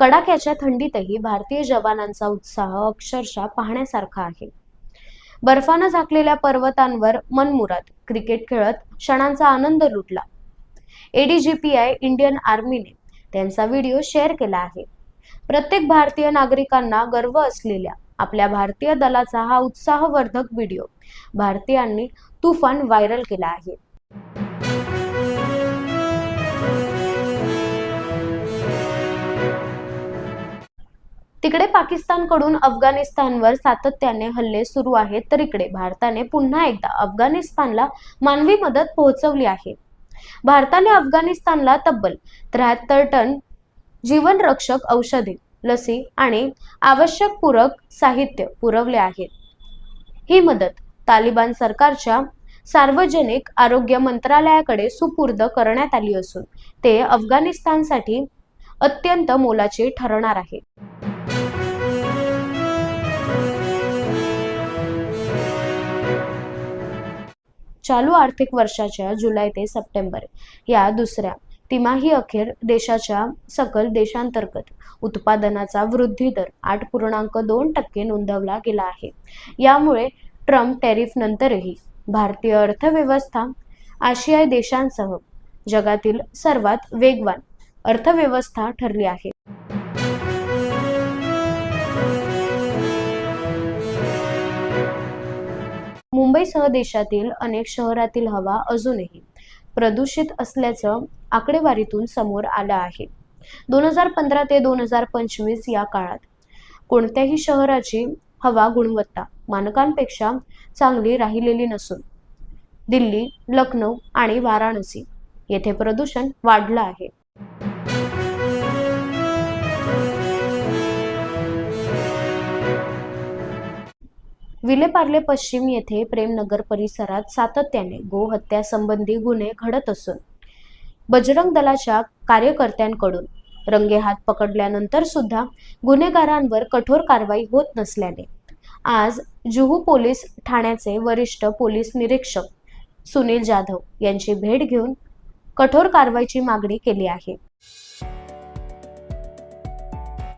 कडाक्याच्या थंडीतही भारतीय जवानांचा उत्साह अक्षरशः पाहण्यासारखा आहे. बर्फानं झाकलेल्या पर्वतांवर मनमुराद क्रिकेट खेळत क्षणांचा आनंद लुटला. एडीजीपीआय इंडियन आर्मीने त्यांचा व्हिडिओ शेअर केला आहे. प्रत्येक भारतीय नागरिकांना गर्व असलेल्या आपल्या भारतीय दलाचा हा उत्साहवर्धक व्हिडिओ भारतीयांनी तुफान व्हायरल केला आहे. तिकडे पाकिस्तानकडून अफगाणिस्तानवर सातत्याने हल्ले सुरू आहेत तर इकडे भारताने पुन्हा एकदा अफगाणिस्तानला मानवी मदत पोहोचवली आहे. भारताने अफगाणिस्तानला तब्बल त्र्याहत्तर टन जीवनरक्षक औषधे लसी आणि आवश्यक पूरक साहित्य पुरवले आहे. ही मदत तालिबान सरकारच्या सार्वजनिक आरोग्य मंत्रालयाकडे सुपूर्द करण्यात आली असून ते अफगाणिस्तानसाठी अत्यंत मोलाचे ठरणार आहे. चालू आर्थिक वर्षाच्या जुलै ते सप्टेंबर या दुसऱ्या तिमाही अखेर देशाच्या सकल देशांतर्गत उत्पादनाचा वृद्धी दर आठ पूर्णांक दोन टक्के नोंदवला गेला आहे. यामुळे ट्रम्प टॅरिफ नंतरही भारतीय अर्थव्यवस्था आशियाई देशांसह जगातील सर्वात वेगवान अर्थव्यवस्था ठरली आहे. मुंबईसह देशातील अनेक शहरातील हवा अजूनही प्रदूषित असल्याचं आकडेवारीतून समोर आलं आहे. दोन हजार पंधरा ते दोन हजार पंचवीस या काळात कोणत्याही शहराची हवा गुणवत्ता मानकांपेक्षा चांगली राहिलेली नसून दिल्ली लखनौ आणि वाराणसी येथे प्रदूषण वाढलं आहे. विलेपार्ले पश्चिम येथे प्रेमनगर परिसरात सातत्याने गोहत्या संबंधी गुन्हे घडत असून बजरंग दलाच्या कार्यकर्त्यांकडून रंगेहात पकडल्यानंतर सुद्धा गुन्हेगारांवर कठोर कारवाई होत नसल्याने आज जुहू पोलीस ठाण्याचे वरिष्ठ पोलीस निरीक्षक सुनील जाधव यांची भेट घेऊन कठोर कारवाईची मागणी केली आहे.